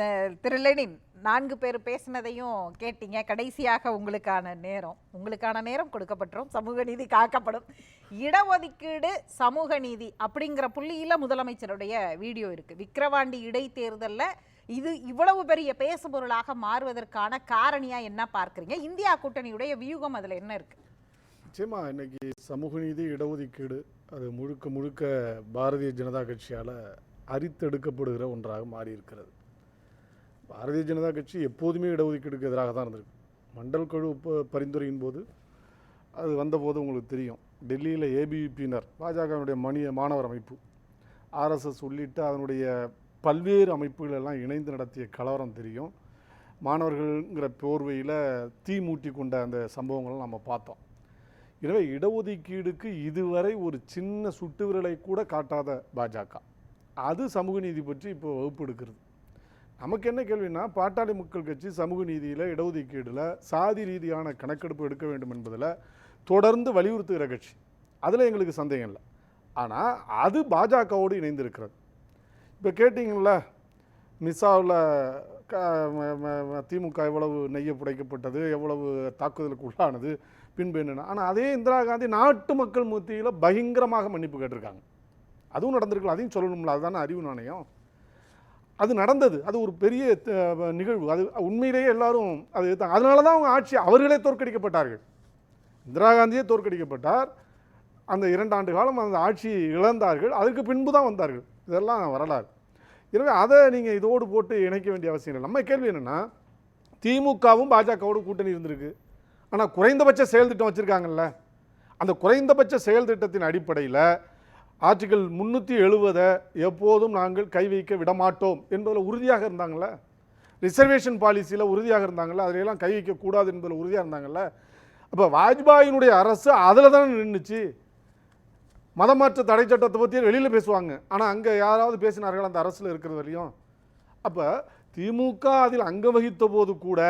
அஹ், திரு Lenin நான்கு பேர் பேசினதையும் கேட்டீங்க. கடைசியாக உங்களுக்கான நேரம். உங்களுக்கான நேரம் கொடுக்கப்பட்டுரும். சமூக நீதி காக்கப்படும். இடஒதுக்கீடு சமூக நீதி அப்படிங்கிற புள்ளியில் முதலமைச்சருடைய வீடியோ இருக்குது விக்கிரவாண்டி இடைத்தேர்தலில் இது இவ்வளவு பெரிய பேசுபொருளாக மாறுவதற்கான காரணியாக என்ன பார்க்குறீங்க? இந்தியா கூட்டணியுடைய வியூகம் அதில் என்ன இருக்குது நிச்சயமாக இன்னைக்கு சமூக நீதி இடஒதுக்கீடு அது முழுக்க முழுக்க பாரதிய ஜனதா கட்சியால் அரித்தெடுக்கப்படுகிற ஒன்றாக மாறியிருக்கிறது. பாரதிய ஜனதா கட்சி எப்போதுமே இடஒதுக்கீடுக்கு எதிராக தான் இருந்திருக்கு. மண்டல் குழு ப- பரிந்துரையின் போது அது வந்தபோது உங்களுக்கு தெரியும். டெல்லியில் ஏபிவிபியினர் பாஜகவினுடைய மணிய மாணவர் அமைப்பு ஆர்எஸ்எஸ் உள்ளிட்ட அதனுடைய பல்வேறு அமைப்புகள் எல்லாம் இணைந்து நடத்திய கலவரம் தெரியும். மாணவர்கள்ங்கிற போர்வையில் தீ மூட்டி கொண்ட அந்த சம்பவங்களை நம்ம பார்த்தோம். எனவே இடஒதுக்கீடுக்கு இதுவரை ஒரு சின்ன சுட்டு விரலை கூட காட்டாத பாஜக. அது சமூக நீதி பற்றி இப்போ வகுப்பு எடுக்கிறது. நமக்கு என்ன கேள்வினா பாட்டாளி மக்கள் கட்சி சமூக நீதியில் இடஒதுக்கீடில் சாதி ரீதியான கணக்கெடுப்பு எடுக்க வேண்டும் என்பதில் தொடர்ந்து வலியுறுத்துகிற கட்சி. அதில் எங்களுக்கு சந்தேகம் இல்லை. ஆனால் அது பாஜகவோடு இணைந்திருக்கிறது. இப்போ கேட்டிங்கள மிஸ்ஸாவில் க ம- திமுக எவ்வளவு நெய்ய புடைக்கப்பட்டது எவ்வளவு தாக்குதலுக்கு உள்ளானது பின்பு என்னென்ன. ஆனால் அதே இந்திரா காந்தி நாட்டு மக்கள் மத்தியில் பயங்கரமாக மன்னிப்பு கேட்டிருக்காங்க. அதுவும் நடந்திருக்கலாம் அதையும் சொல்லணும்ல அதுதானே அறிவு நாணயம். அது நடந்தது. அது ஒரு பெரிய நிகழ்வு. அது உண்மையிலேயே எல்லாரும் அது அதனால தான் அவங்க ஆட்சி அவர்களே தோற்கடிக்கப்பட்டார்கள். இந்திரா காந்தியே தோற்கடிக்கப்பட்டார். அந்த இரண்டு ஆண்டு காலம் அந்த ஆட்சி இழந்தார்கள். அதுக்கு பின்பு தான் வந்தார்கள். இதெல்லாம் வரலாறு. எனவே அதை நீங்கள் இதோடு போட்டு இணைக்க வேண்டிய அவசியம் இல்லை. நம்ம கேள்வி என்னென்னா திமுகவும் பாஜகவோடு கூட்டணி இருந்திருக்கு. ஆனால் குறைந்தபட்ச செயல் திட்டம் வச்சுருக்காங்கல்ல. அந்த குறைந்தபட்ச செயல் திட்டத்தின் அடிப்படையில் ஆர்டிகல் முந்நூற்றி எழுபதை எப்போதும் நாங்கள் கை வைக்க விடமாட்டோம் என்பதில் உறுதியாக இருந்தாங்கள ரிசர்வேஷன் பாலிசியில் உறுதியாக இருந்தாங்கல்ல? அதிலெல்லாம் கை வைக்கக்கூடாது என்பதில் உறுதியாக இருந்தாங்கள்ல அப்போ வாஜ்பாயினுடைய அரசு அதில் தானே நின்றுச்சு மதமாற்ற தடை சட்டத்தை பற்றி வெளியில் பேசுவாங்க. ஆனால் அங்கே யாராவது பேசினார்கள் அந்த அரசில் இருக்கிறது வரையும்? அப்போ திமுக அதில் அங்க வகித்த போது கூட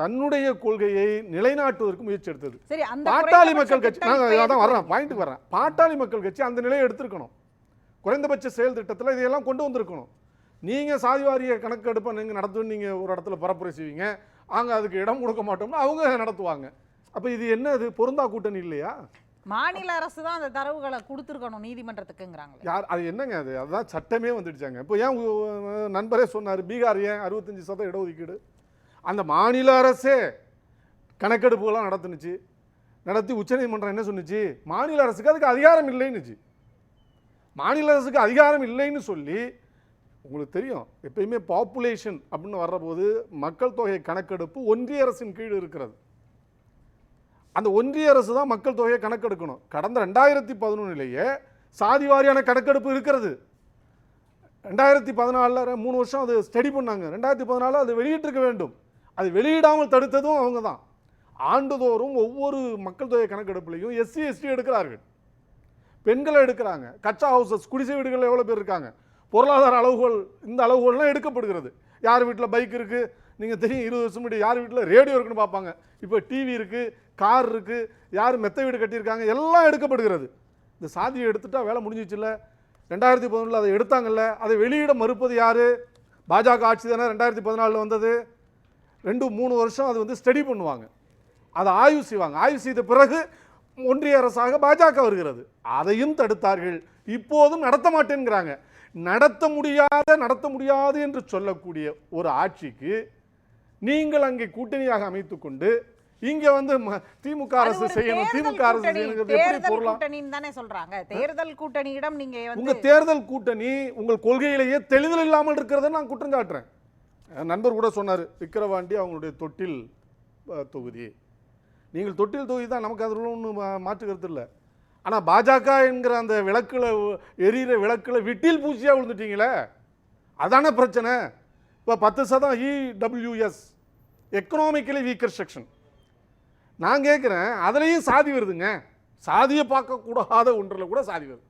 தன்னுடைய கொள்கையை நிலைநாட்டுவதற்கு முயற்சி எடுத்தது. சரி அந்த பாட்டாளி மக்கள் கட்சி அதான் வர்றேன் பாயிண்ட்டுக்கு வர்றேன். பாட்டாளி மக்கள் கட்சி அந்த நிலையை எடுத்திருக்கணும். குறைந்தபட்ச செயல் திட்டத்தில் இதையெல்லாம் கொண்டு வந்திருக்கணும். நீங்கள் சாதிவாரிய கணக்கெடுப்பை நீங்கள் நடத்துன்னு நீங்கள் ஒரு இடத்துல பரப்புரை செய்வீங்க. அங்கே அதுக்கு இடம் கொடுக்க மாட்டோம்னா அவங்க நடத்துவாங்க. அப்போ இது என்ன இது? பொருந்தா கூட்டணி இல்லையா? மாநில அரசு தான் அந்த தரவுகளை கொடுத்துருக்கணும் நீதிமன்றத்துக்குங்கிறாங்களே. யார் அது என்னங்க அது? அதுதான் சட்டமே வந்துடுச்சாங்க. இப்போ ஏன் நண்பரே சொன்னார் பீகார் ஏன் அறுபத்தஞ்சு சதம் இடஒதுக்கீடு? அந்த மாநில அரசே கணக்கெடுப்புகள்லாம் நடத்துனுச்சு. நடத்தி உச்சநீதிமன்றம் என்ன சொன்னிச்சு? மாநில அரசுக்கு அதுக்கு அதிகாரம் இல்லைன்னுச்சு. மாநில அரசுக்கு அதிகாரம் இல்லைன்னு சொல்லி உங்களுக்கு தெரியும். எப்பயுமே பாப்புலேஷன் அப்படின்னு வர்றபோது மக்கள் தொகை கணக்கெடுப்பு ஒன்றிய அரசின் கீழ் இருக்கிறது. அந்த ஒன்றிய அரசு தான் மக்கள் தொகையை கணக்கெடுக்கணும். கடந்த ரெண்டாயிரத்தி பதினொன்னுலேயே சாதி வாரியான கணக்கெடுப்பு இருக்கிறது. ரெண்டாயிரத்தி பதினாலில் மூணு வருஷம் அது ஸ்டடி பண்ணாங்க. ரெண்டாயிரத்தி பதினாலில் அது வெளியிட்டிருக்க வேண்டும். அது வெளியிடாமல் தடுத்ததும் அவங்க தான் ஆண்டுதோறும் ஒவ்வொரு மக்கள் தொகை கணக்கெடுப்புலையும் எஸ்சி எஸ்டி எடுக்கிறார்கள். பெண்களை எடுக்கிறாங்க. கச்சா ஹவுசஸ் குடிசை வீடுகளில் எவ்வளோ பேர் இருக்காங்க? பொருளாதார அளவுகோல் இந்த அளவுகள்லாம் எடுக்கப்படுகிறது. யார் வீட்டில் பைக் இருக்குது நீங்கள் தெரியும் இருபது வருஷம் முன்னாடி யார் வீட்டில் ரேடியோ இருக்குன்னு பார்ப்பாங்க. இப்போ டிவி இருக்குது கார் இருக்குது யார் மெத்த வீடு கட்டியிருக்காங்க? எல்லாம் எடுக்கப்படுகிறது. இந்த சாதியை எடுத்துட்டால் வேலை முடிஞ்சிச்சுல்ல ரெண்டாயிரத்தி பதினொன்றில் அதை எடுத்தாங்கல்ல? அதை வெளியிட மறுப்பது யார்? பாஜக ஆட்சி தானே ரெண்டாயிரத்தி பதினாலில் வந்தது? ரெண்டு மூணு வருஷம் அது வந்து ஸ்டடி பண்ணுவாங்க. அதை ஆய்வு செய்வாங்க. ஆய்வு செய்த பிறகு ஒன்றிய அரசாக பாஜக வருகிறது. அதையும் தடுத்தார்கள். இப்போதும் நடத்த மாட்டேங்கிறாங்க நடத்த முடியாத நடத்த முடியாது என்று சொல்லக்கூடிய ஒரு ஆட்சிக்கு நீங்கள் அங்கே கூட்டணியாக அமைத்துக் கொண்டு இங்க வந்து திமுக அரசு செய்யணும். திமுக அரசு செய்யணுங்கிறது எப்படி கூட்டணின்னு தானே சொல்றாங்க. தேர்தல் கூட்டணியிடம் நீங்க உங்க தேர்தல் கூட்டணி உங்கள் கொள்கையிலேயே தெளிதல் இல்லாமல் இருக்கிறத நான் குற்றம் சாட்டுறேன். நண்பர் கூட சொன்னார் விக்கிரவாண்டி அவங்களுடைய தொட்டில் தொகுதி. நீங்கள் தொட்டில் தொகுதி தான் நமக்கு அதில் ஒன்றும் மாற்றுக்கிறது இல்லை. ஆனால் பாஜக என்கிற அந்த விளக்கில் எரியிற விளக்கில் விட்டில் பூச்சியாக விழுந்துட்டீங்களே? அதானே பிரச்சனை? இப்போ பத்து சதம் இடபிள்யூஎஸ் எக்கனாமிக்கலி வீக்கர் செக்ஷன் நான் கேட்குறேன் அதுலேயும் சாதி வருதுங்க. சாதியை பார்க்கக்கூடாத ஒன்றில் கூட சாதி வருது.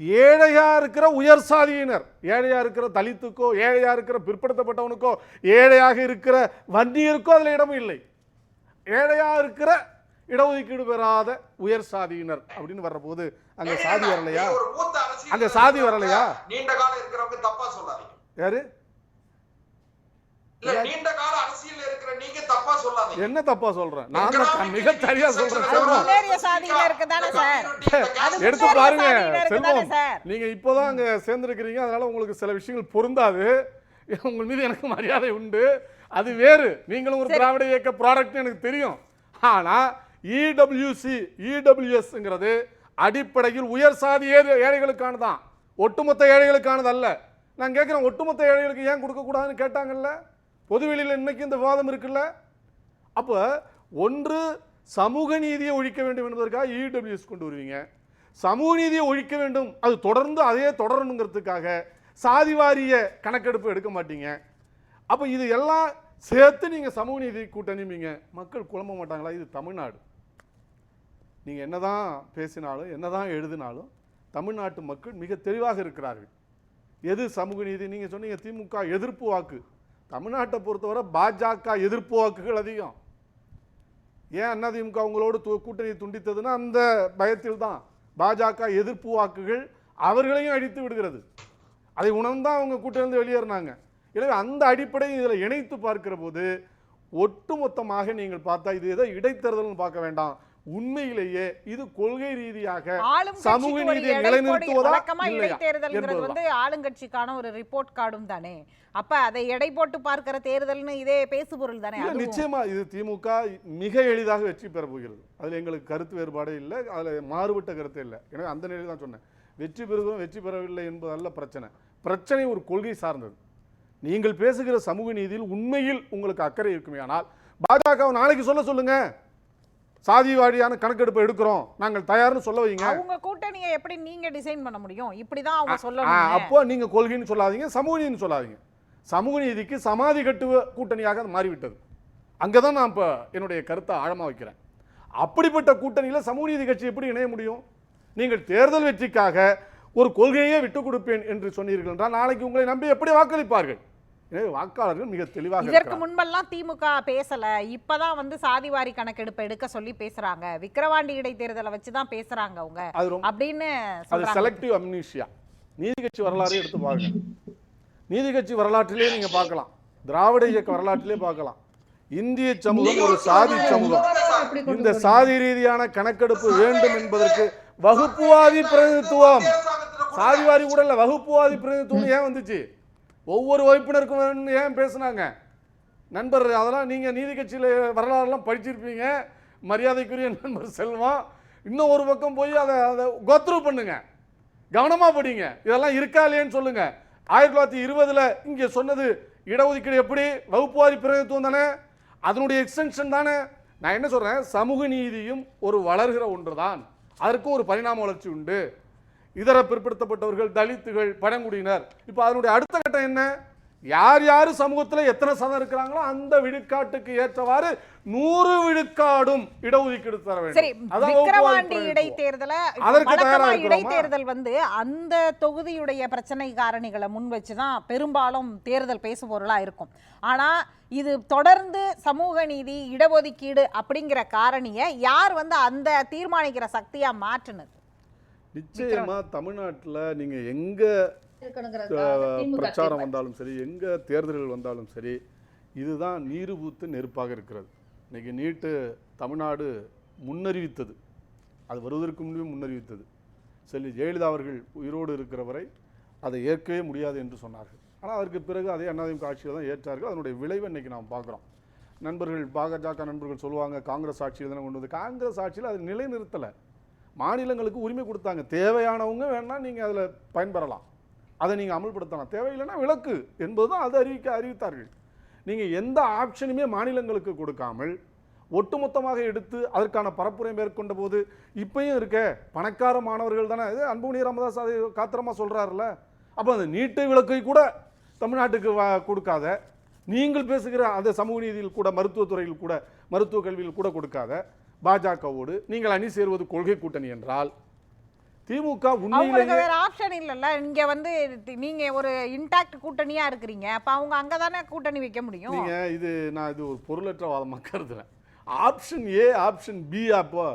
ஏழையா இருக்கிற உயர் சாதியினர் ஏழையா இருக்கிற தலித்துக்கோ ஏழையா இருக்கிற பிற்படுத்தப்பட்டவனுக்கோ ஏழையாக இருக்கிற வன்னியருக்கோ அதில் இடமும் இல்லை. ஏழையா இருக்கிற இடஒதுக்கீடு பெறாத உயர் சாதியினர் அப்படின்னு வர்றபோது அங்க சாதி வரலையா? அங்க சாதி வரலையா? நீண்ட காலம் இருக்கிறவங்க தப்பா சொல்லாதீங்க. யாரு? சொல்லாதீங்க. என்ன தப்பா சொல்றேன்? நான் தான் மிக சரியா சொல்றேன். எடுத்து பாருங்க. செல்வம் நீங்க இப்போதான் அங்க சேர்ந்திருக்கிறீங்க. அதனால உங்களுக்கு சில விஷயங்கள் பொருந்தாது. உங்கள் மீது எனக்கு மரியாதை உண்டு. அது வேறு. நீங்களும் ஒரு திராவிட இயக்க ப்ராடக்ட் எனக்கு தெரியும். ஆனா E இடபிள்யூசி இடபிள்யூஎஸ்ங்கிறது அடிப்படையில் உயர் சாதி ஏழை- ஏழைகளுக்கானதான். ஒட்டுமொத்த ஏழைகளுக்கானது அல்ல நான் கேட்கிறேன் ஒட்டுமொத்த ஏழைகளுக்கு ஏன் கொடுக்க கூடாதுன்னு கேட்டாங்கல்ல? பொதுவெளியில் இன்னைக்கு இந்த விவாதம் இருக்குல்ல? அப்போ ஒன்று சமூக நீதியை ஒழிக்க வேண்டும் என்பதற்காக இடபிள்யூஎஸ் கொண்டு வருவீங்க. சமூக நீதியை ஒழிக்க வேண்டும். அது தொடர்ந்து அதே தொடரணுங்கிறதுக்காக சாதிவாரிய கணக்கெடுப்பு எடுக்க மாட்டீங்க. அப்போ இது எல்லாம் சேர்த்து நீங்கள் சமூக நீதி கூட்டணிப்பீங்க மக்கள் குழம்ப மாட்டாங்களா? இது தமிழ்நாடு. நீங்கள் என்ன தான் பேசினாலும் என்னதான் எழுதினாலும் தமிழ்நாட்டு மக்கள் மிக தெளிவாக இருக்கிறார்கள். எது சமூக நீதி? நீங்கள் சொன்னீங்க திமுக எதிர்ப்பு வாக்கு. தமிழ்நாட்டை பொறுத்தவரை பாஜக எதிர்ப்பு வாக்குகள் அதிகம். ஏன் அதிமுக அவங்களோடு து- கூட்டணி துண்டித்ததுன்னா அந்த பயத்தில் தான் பாஜக எதிர்ப்பு வாக்குகள் அவர்களையும் அழித்து விடுகிறது. அதை உணர்ந்தான் அவங்க கூட்டிலிருந்து வெளியேறினாங்க. எனவே அந்த அடிப்படையை இதில் இணைத்து பார்க்கிற போது ஒட்டுமொத்தமாக நீங்கள் பார்த்தா இது ஏதோ இடைத்தேர்தல்னு பார்க்க வேண்டாம். உண்மையிலேயே இது கொள்கை ரீதியாக சமூக நீதியை நிலைநிறுத்துவதா இடைத்தேர்தல்ங்கிறது. வந்து ஆளுங்கட்சிக்கான ஒரு ரிப்போர்ட் கார்டும் தானே. அப்ப அதை எடை போட்டு பார்க்கிற தேர்தல்னு இதே பேசுபொருள் தானே. நிச்சயமா இது திமுக மிக எளிதாக வெற்றி பெற போகிறது. அதுல எங்களுக்கு கருத்து வேறுபாடே இல்லை. அதுல மாறுபட்ட கருத்து இல்லை. எனவே அந்த நிலையில் தான் சொன்னேன். வெற்றி பெறுகிறோம் வெற்றி பெறவில்லை என்பது அல்ல பிரச்சனை. பிரச்சனை ஒரு கொள்கை சார்ந்தது. நீங்கள் பேசுகிற சமூக நீதியில் உண்மையில் உங்களுக்கு அக்கறை இருக்குமே. ஆனால் பாஜக நாளைக்கு சொல்ல சொல்லுங்க. சாதி வாரியான கணக்கெடுப்பு எடுக்கிறோம். நாங்கள் தயார்னு சொல்ல வைங்க. அவங்க கூட்டணியை எப்படி நீங்க டிசைன் பண்ண முடியும்? இப்படிதான் அவங்க சொல்லணும். அப்போ நீங்க கொள்கைன்னு சொல்லாதீங்க சமூக நீதினு சொல்லாதீங்க. சமூக நீதிக்கு சமாதி கட்டுவ கூட்டணியாக அது மாறிவிட்டது. அங்கதான் நான் இப்போ என்னுடைய கருத்தை ஆழமா வைக்கிறேன். அப்படிப்பட்ட கூட்டணியில் சமூக நீதி கட்சி எப்படி இணைய முடியும்? நீங்கள் தேர்தல் வெற்றிக்காக ஒரு கொள்கையே விட்டுக் கொடுப்பேன் என்று சொன்னீர்கள் என்றால் நாளைக்கு உங்களை நம்பி எப்படி வாக்களிப்பார்கள்? எனவே வாக்காளர்கள் மிக தெளிவாக இதற்கு. முன்பெல்லாம் திமுக பேசல. இப்பதான் வந்து சாதிவாரி கணக்கெடுப்பு எடுக்க சொல்லி பேசுறாங்க. விக்கிரவாண்டி இடைத்தேர்தலை வச்சுதான் பேசுறாங்க அவங்க. அது ரொம்ப அப்படின்னு அது செலக்டிவ் அம்னீஷியா நீதி கட்சி வரலாறு எடுத்து பாருங்க. நீதி கட்சி வரலாற்றிலே நீங்க பார்க்கலாம். திராவிட இயக்க வரலாற்றிலே பார்க்கலாம். இந்திய சமூகம் ஒரு சாதி சமூகம். இந்த சாதி ரீதியான கணக்கெடுப்பு வேண்டும் என்பதற்கு வகுப்புவாதி பிரதிநிதித்துவம். சாதிவாரி கூட இல்ல வகுப்புவாதி பிரதிநிதித்துவம் ஏன் வந்துச்சு? ஒவ்வொரு வகுப்பினருக்கும் ஏன் பேசுனாங்க? நண்பர் அதெல்லாம் நீங்கள் நீதி கட்சியில் வரலாறுலாம் படிச்சிருப்பீங்க. மரியாதைக்குரிய நண்பர் செல்வம் இன்னும் ஒரு பக்கம் போய் அதை அதை கோத்ரூ பண்ணுங்க. கவனமாக படிங்க. இதெல்லாம் இருக்கா இல்லையான்னு சொல்லுங்க. ஆயிரத்தி தொள்ளாயிரத்தி இருபதில் இங்கே சொன்னது இடஒதுக்கீடு எப்படி? வகுப்புவாரி பிரதித்துவம் தானே? அதனுடைய எக்ஸ்டென்ஷன் தானே? நான் என்ன சொல்கிறேன் சமூக நீதியும் ஒரு வளர்கிற ஒன்று தான் அதற்கும் ஒரு பரிணாம வளர்ச்சி உண்டு. இதர பிற்படுத்தப்பட்டவர்கள் தலித்துகள் பழங்குடியினர். இப்போ அதனுடைய அடுத்த கட்டம் என்ன? யார் யார் சமூகத்தில் எத்தனை சதம் இருக்கிறாங்களோ அந்த விழுக்காட்டுக்கு ஏற்றவாறு நூறு விழுக்காடும் இடஒதுக்கீடு தர வேண்டும். விக்கிரவாண்டி இடைத்தேர்தல? இடைத்தேர்தல் வந்து அந்த தொகுதியுடைய பிரச்சனை காரணிகளை முன் வச்சுதான் பெரும்பாலும் தேர்தல் பேசுபொருளா இருக்கும். ஆனா இது தொடர்ந்து சமூக நீதி இடஒதுக்கீடு அப்படிங்கிற காரணியை யார் வந்து அந்த தீர்மானிக்கிற சக்தியா மாற்றுனது? நிச்சயமா தமிழ்நாட்டுல நீங்க எங்க பிரச்சாரம் வந்தாலும் சரி எங்க தேர்தல்கள் வந்தாலும் சரி இதுதான் நீரு ஊத்து நெருப்பாக இருக்கிறது. இன்னைக்கு நீட்டு தமிழ்நாடு முன்னறிவித்தது. அது வருவதற்கு முன்பே முன்னறிவித்தது. செல்வி ஜெயலலிதா அவர்கள் உயிரோடு இருக்கிற வரை அதை ஏற்கவே முடியாது என்று சொன்னார்கள். ஆனால் அதற்கு பிறகு அதே அதிமுக ஆட்சியில் தான் ஏற்றார்கள். அதனுடைய விளைவை இன்னைக்கு நாம் பார்க்குறோம். நண்பர்கள் பாஜக நண்பர்கள் சொல்லுவாங்க காங்கிரஸ் ஆட்சியில் தானே கொண்டு வந்து காங்கிரஸ் ஆட்சியில் அது நிலைநிறுத்தலை. மாநிலங்களுக்கு உரிமை கொடுத்தாங்க. தேவையானவங்க வேணால் நீங்கள் அதில் பயன்பெறலாம். அதை நீங்கள் அமல்படுத்தலாம். தேவையில்லைன்னா விலக்கு என்பதுதான் அது அறிவிக்க அறிவித்தார்கள். நீங்கள் எந்த ஆப்ஷனுமே மாநிலங்களுக்கு கொடுக்காமல் ஒட்டுமொத்தமாக எடுத்து அதற்கான பரப்புரை மேற்கொண்ட போது இப்பயும் இருக்க பணக்கார மாணவர்கள் தானே? இது அன்புமணி ராமதாஸ் அதை காத்திரமாக சொல்கிறாருல்ல அப்போ அந்த நீட்டு விளக்கை கூட தமிழ்நாட்டுக்கு வா கொடுக்காத. நீங்கள் பேசுகிற அந்த சமூக நீதியில் கூட மருத்துவத்துறையில் கூட மருத்துவ கல்வியில் கூட கொடுக்காத. பாஜகவோடு நீங்கள் அணி சேருவது கொள்கை கூட்டணி என்றால் திமுக அவங்களுக்கு வேற ஆப்ஷன் இல்லல்ல. நீங்க வந்து நீங்க ஒரு இன்டாக்ட் கூட்டணியா இருக்கிறீங்க. அப்ப அவங்க அங்கதானே கூட்டணி வைக்க முடியும்? நீங்க இது நான் இது ஒரு பொருளற்ற வாதமாக கருதுறேன். ஆப்ஷன் ஏ ஆப்ஷன் பி அப்போ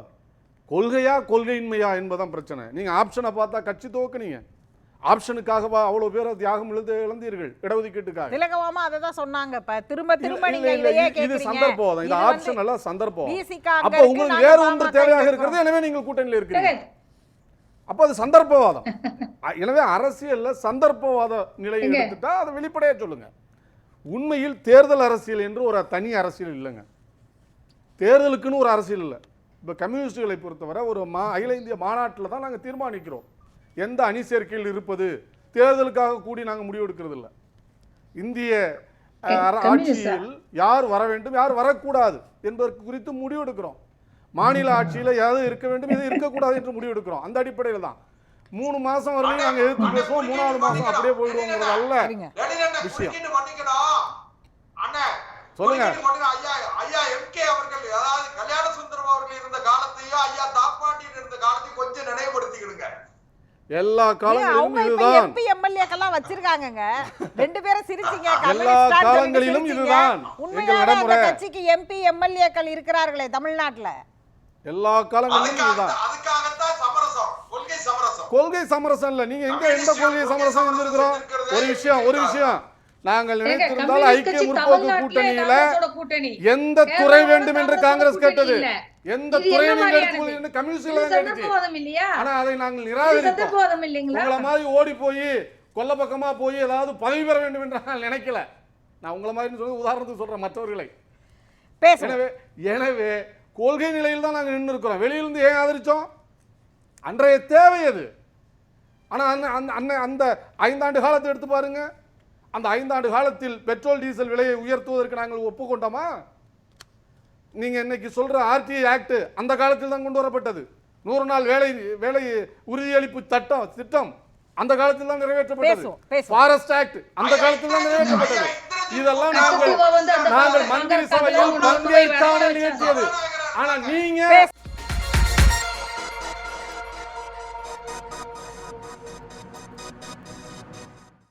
கொள்கையா கொள்கையின்மையா என்பதான் பிரச்சனை. நீங்க ஆப்ஷனை பார்த்தா கட்சி துவக்குனீங்க. ஆப்ஷனுக்காகவா அவ்வளவு பேர் தியாகம் இழந்து இழந்தீர்கள்? இடஒதுக்கீட்டுக்காக. திலகமாமா அதை தான் சொன்னாங்க. இப்ப திரும்ப திரும்ப நீங்க இதையே இது- சந்தர்ப்பம் இது ஆப்ஷன் எல்லாம் சந்தர்ப்பம். அப்ப உங்களுக்கு நாங்க வேற ஒன்று தேவையாக. இருக்கிறது எனவே நீங்கள் கூட்டணியில் இருக்கிறீங்க. அப்ப அது சந்தர்ப்பவாதம். எனவே அரசியல்ல சந்தர்ப்பவாத நிலையை? எடுத்துட்டா அதை வெளிப்படையா சொல்லுங்க. உண்மையில் தேர்தல் அரசியல் என்று ஒரு தனி அரசியல் இல்லைங்க. தேர்தலுக்குன்னு ஒரு அரசியல் இல்லை. இப்போ கம்யூனிஸ்டுகளை பொறுத்தவரை ஒரு மா அகில இந்திய மாநாட்டில் தான் நாங்கள் தீர்மானிக்கிறோம். எந்த அணி சேர்க்கையில் இருப்பது தேர்தலுக்காக கூடி நாங்கள் முடிவு எடுக்கிறது இல்லை இந்திய? ஆட்சியில் யார் வர வேண்டும் யார் வரக்கூடாது என்பதற்கு குறித்து முடிவு எடுக்கிறோம் மாநில ஆட்சியில் எது இருக்க வேண்டும் எது இருக்கக்கூடாது என்று முடிவு எடுக்கிறோம் அந்த அடிப்படையில் தான் மூணு மாசம் வரையும் நாங்கள் எதிர்த்து பேசுவோம் மூணாவது மாசம் அப்படியே போயிடுவோங்கிறது அல்ல விஷயம். சொல்லுங்க. குறுக்கிட்டு மன்னிக்கணும். ஐயா ஐயா எம்கே அவர்கள் அதாவது கல்யாண சுந்தரம் அவர்கள் இருந்த காலத்தையும் ஐயா தாப்பாண்டியன் இருந்த காலத்தையும் கொஞ்சம் நினைவுபடுத்திக்கிடுங்க எல்லா காலங்களிலும் இதுதான். எம்பி எம்எல்ஏக்கெல்லாம் வச்சிருக்காங்க ரெண்டு பேரும் சிரிச்சீங்க எல்லா காலங்களிலும். இதுதான். உண்மையாவே எங்கள் அந்த. கட்சிக்கு எம்பி எம்எல்ஏக்கள் இருக்கிறார்களே தமிழ்நாட்டுல. எல்லா காலங்களிலும் அதுக்காக இதுதான். அதுக்காகத்தான் சமரசம் கொள்கை சமரசம். கொள்கை சமரசம் இல்ல. நீங்க எங்க எந்த கொள்கை சமரசம் செஞ்சிருக்கிறோம் ஒரு விஷயம் ஒரு விஷயம். நாங்கள் நினைத்திருந்தால் ஐக்கிய முற்போக்கு கூட்டணியில எந்த துறை வேண்டும் என்று காங்கிரஸ் கேட்டது? இல்ல. எந்த இது துறை என்ன நீங்க? எடுத்துக்கொள்ளுங்க? கம்யூனிஸ்ட்ல தான் இல்லையா? ஆனா அதை நாங்கள் இல்லைங்களா? உங்களை மாதிரி ஓடி போய் கொல்ல பக்கமா போய் ஏதாவது பதவி பெற வேண்டும் என்று நான் நினைக்கல. நான் உங்களை மாதிரி சொல்லி உதாரணத்துக்கு சொல்றேன் மற்றவர்களை. எனவே எனவே கொள்கை நிலையில் தான் நாங்கள் நின்று இருக்கிறோம் வெளியிலிருந்து ஏன் ஆதரிச்சோம்? அன்றைய தேவை அது. ஆனால் அந்த அந்த அந்த ஐந்தாண்டு காலத்தை எடுத்து பாருங்க. அந்த ஐந்தாண்டு காலத்தில் பெட்ரோல் டீசல் விலையை உயர்த்துவதற்கு நாங்கள் ஒப்புக்கொண்டோமா? நீங்க இன்னைக்கு சொல்ற ஆர்டிஐ ஆக்ட் அந்த காலத்தில் தான் கொண்டு வரப்பட்டது. நூறு நாள் வேலை வேலை உறுதியளிப்பு சட்டம் திட்டம் அந்த காலத்தில் தான் நிறைவேற்றப்பட்டது. ஃபாரஸ்ட் ஆக்ட் அந்த காலத்தில் தான் நிறைவேற்றப்பட்டது. இதெல்லாம் நாங்கள் நாங்கள் மந்திரி சபையில் பங்கேற்காமல் நிகழ்த்தியது ஆனா நீங்க பேசு.